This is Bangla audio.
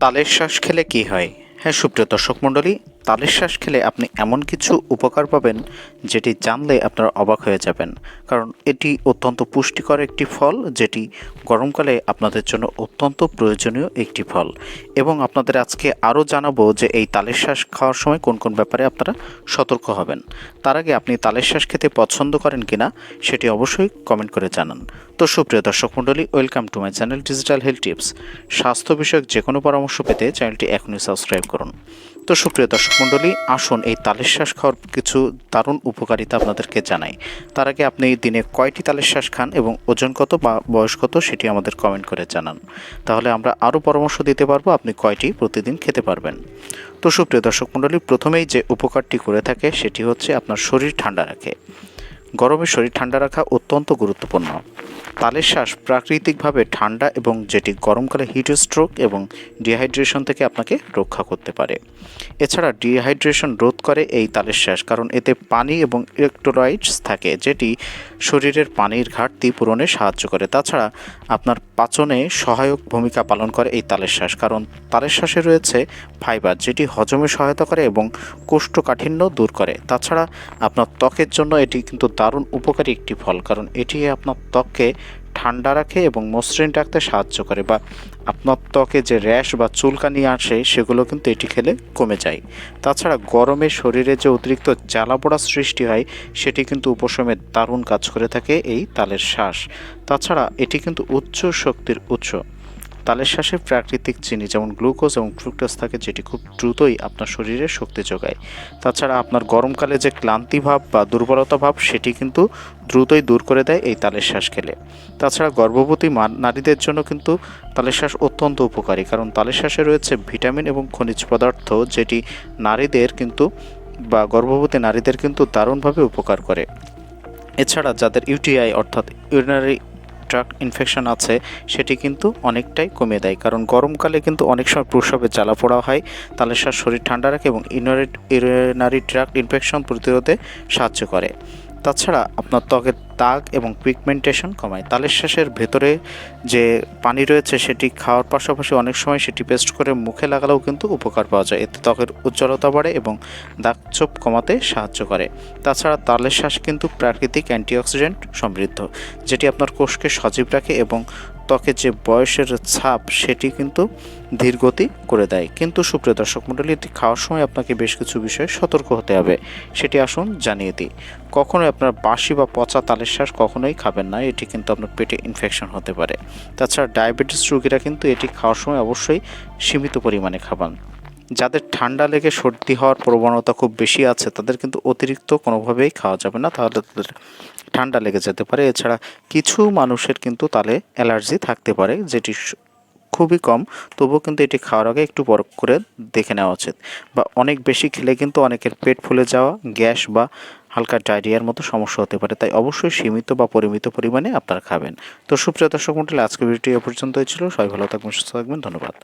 তালের শ্বাস খেলে কি হয়? হ্যাঁ সুপ্রিয় দর্শক মণ্ডলী তালের শ্বাস খেলে আপনি এমন কিছু উপকার পাবেন যেটি জানলে আপনারা অবাক হয়ে যাবেন। কারণ এটি অত্যন্ত পুষ্টিকর একটি ফল, যেটি গরমকালে আপনাদের জন্য অত্যন্ত প্রয়োজনীয় একটি ফল। এবং আপনাদের আজকে আরও জানাব যে এই তালের শ্বাস খাওয়ার সময় কোন কোন ব্যাপারে আপনারা সতর্ক হবেন। তার আগে আপনি তালের শ্বাস খেতে পছন্দ করেন কিনা, সেটি অবশ্যই কমেন্ট করে জানান। তো সুপ্রিয় দর্শক মণ্ডলী, welcome to my channel digital health tips. স্বাস্থ্য বিষয়ক যে কোনো পরামর্শ পেতে চ্যানেলটি এখনই সাবস্ক্রাইব করুন। তো সুপ্রিয় দর্শক মণ্ডলী, আসুন এই তালের শ্বাস খাওয়ার কিছু দারুণ উপকারিতা আপনাদেরকে জানাই। তার আগে আপনি দিনে কয়টি তালের শ্বাস খান এবং ওজন কত বা বয়স কত সেটি আমাদের কমেন্ট করে জানান। তাহলে আমরা আরও পরামর্শ দিতে পারব আপনি কয়টি প্রতিদিন খেতে পারবেন। তো সুপ্রিয় দর্শক মণ্ডলী, প্রথমেই যে উপকারটি করে থাকে সেটি হচ্ছে আপনার শরীর ঠান্ডা রাখে। গরমে শরীর ঠান্ডা রাখা অত্যন্ত গুরুত্বপূর্ণ। তালের শ্বাস প্রাকৃতিকভাবে ঠান্ডা এবং যেটি গরমকালে হিট স্ট্রোক এবং ডিহাইড্রেশন থেকে আপনাকে রক্ষা করতে পারে। এছাড়া ডিহাইড্রেশন রোধ করে এই তালের শ্বাস, কারণ এতে পানি এবং ইলেকট্রোলাইটস থাকে, যেটি শরীরের পানির ঘাটতি পূরণে সাহায্য করে। তাছাড়া আপনার পাচনে সহায়ক ভূমিকা পালন করে এই তালের শ্বাস, কারণ তালের শ্বাসে রয়েছে ফাইবার যেটি হজমে সহায়তা করে এবং কোষ্ঠকাঠিন্য দূর করে। তাছাড়া আপনার ত্বকের জন্য এটি কিন্তু দারুণ উপকারী একটি ফল, কারণ এটি আপনার ত্বককে ঠান্ডা রাখে এবং মসৃণ রাখতে সাহায্য করে বা আপনার ত্বকে যে র্যাশ বা চুলকানি আসে, সেগুলো কিন্তু এটি খেলে কমে যায়। তাছাড়া গরমে শরীরে যে অতিরিক্ত জ্বালা পোড়া সৃষ্টি হয়, সেটি কিন্তু উপশমে দারুণ কাজ করে থাকে এই তালের শ্বাস। তাছাড়া এটি কিন্তু উচ্চ শক্তির উৎস। তালের শ্বাসে প্রাকৃতিক চিনি, যেমন গ্লুকোজ এবং ফ্রুক্টোজ থাকে, যেটি খুব দ্রুতই আপনার শরীরে শক্তি যোগায়। তাছাড়া আপনার গরমকালে যে ক্লান্তি ভাব বা দুর্বলতা ভাব, সেটি কিন্তু দ্রুতই দূর করে দেয় এই তালের শ্বাস খেলে। তাছাড়া গর্ভবতী নারীদের জন্য কিন্তু তালের শ্বাস অত্যন্ত উপকারী, কারণ তালের শ্বাসে রয়েছে ভিটামিন এবং খনিজ পদার্থ, যেটি নারীদের কিন্তু বা গর্ভবতী নারীদের কিন্তু দারুণভাবে উপকার করে। এছাড়া যাদের ইউটিআই অর্থাৎ ইউরিনারি ট্রাক ইনফেকশন আছে, সেটি কিন্তু অনেকটাই কমে দেয়। কারণ গরমকালে কিন্তু অনেক সময় প্রসবে জ্বালা পোড়া হয়, তাহলে শ্বাস শরীর ঠান্ডা রাখে এবং ইউরিনারি ট্রাক ইনফেকশন প্রতিরোধে সাহায্য করে। তাছাড়া আপনার ত্বকের দাগ এবং পিগমেন্টেশন কমায়। তালের শ্বাসের ভেতরে যে পানি রয়েছে সেটি খাওয়ার পাশাপাশি অনেক সময় সেটি পেস্ট করে মুখে লাগালেও কিন্তু উপকার পাওয়া যায়। এতে ত্বকের উজ্জ্বলতা বাড়ে এবং দাগ চোপ কমাতে সাহায্য করে। তাছাড়া তালের শ্বাস কিন্তু প্রাকৃতিক অ্যান্টিঅক্সিডেন্ট সমৃদ্ধ, যেটি আপনার কোষকে সজীব রাখে এবং ত্বকের যে বয়সের ছাপ, সেটি কিন্তু ধীরগতি করে দেয়। কিন্তু সুপ্রিয় দর্শক মণ্ডলী, এটি খাওয়ার সময় আপনাকে বেশ কিছু বিষয়ে সতর্ক হতে হবে। সেটি আসুন জানিয়ে দিই। কখনোই আপনার বাসি বা পচা তালের শ্বাস কখনোই খাবেন না, এটি কিন্তু আপনার পেটে ইনফেকশন হতে পারে। তাছাড়া ডায়াবেটিস রোগীরা কিন্তু এটি খাওয়ার সময় অবশ্যই সীমিত পরিমাণে খাবেন। যাদের ঠান্ডা লেগে সর্দি হওয়ার প্রবণতা খুব বেশি আছে, তাদের কিন্তু অতিরিক্ত কোনোভাবেই খাওয়া যাবে না। তাহলে তাদের ঠান্ডা লেগে যেতে পারে। এছাড়া কিছু মানুষের কিন্তু তালে অ্যালার্জি থাকতে পারে, যেটি খুবই কম। তবুও কিন্তু এটি খাওয়ার আগে একটু পরখ করে দেখে নেওয়া উচিত। বা অনেক বেশি খেলে কিন্তু অনেকের পেট ফুলে যাওয়া, গ্যাস বা হালকা ডায়রিয়ার মতো সমস্যা হতে পারে। তাই অবশ্যই সীমিত বা পরিমিত পরিমাণে আপনারা খাবেন। তো সুপ্রিয় দর্শক মন্ডলী আজকের ভিডিওটি এ পর্যন্তই ছিল। সবাই ভালো থাকবেন, সুস্থ থাকবেন। ধন্যবাদ।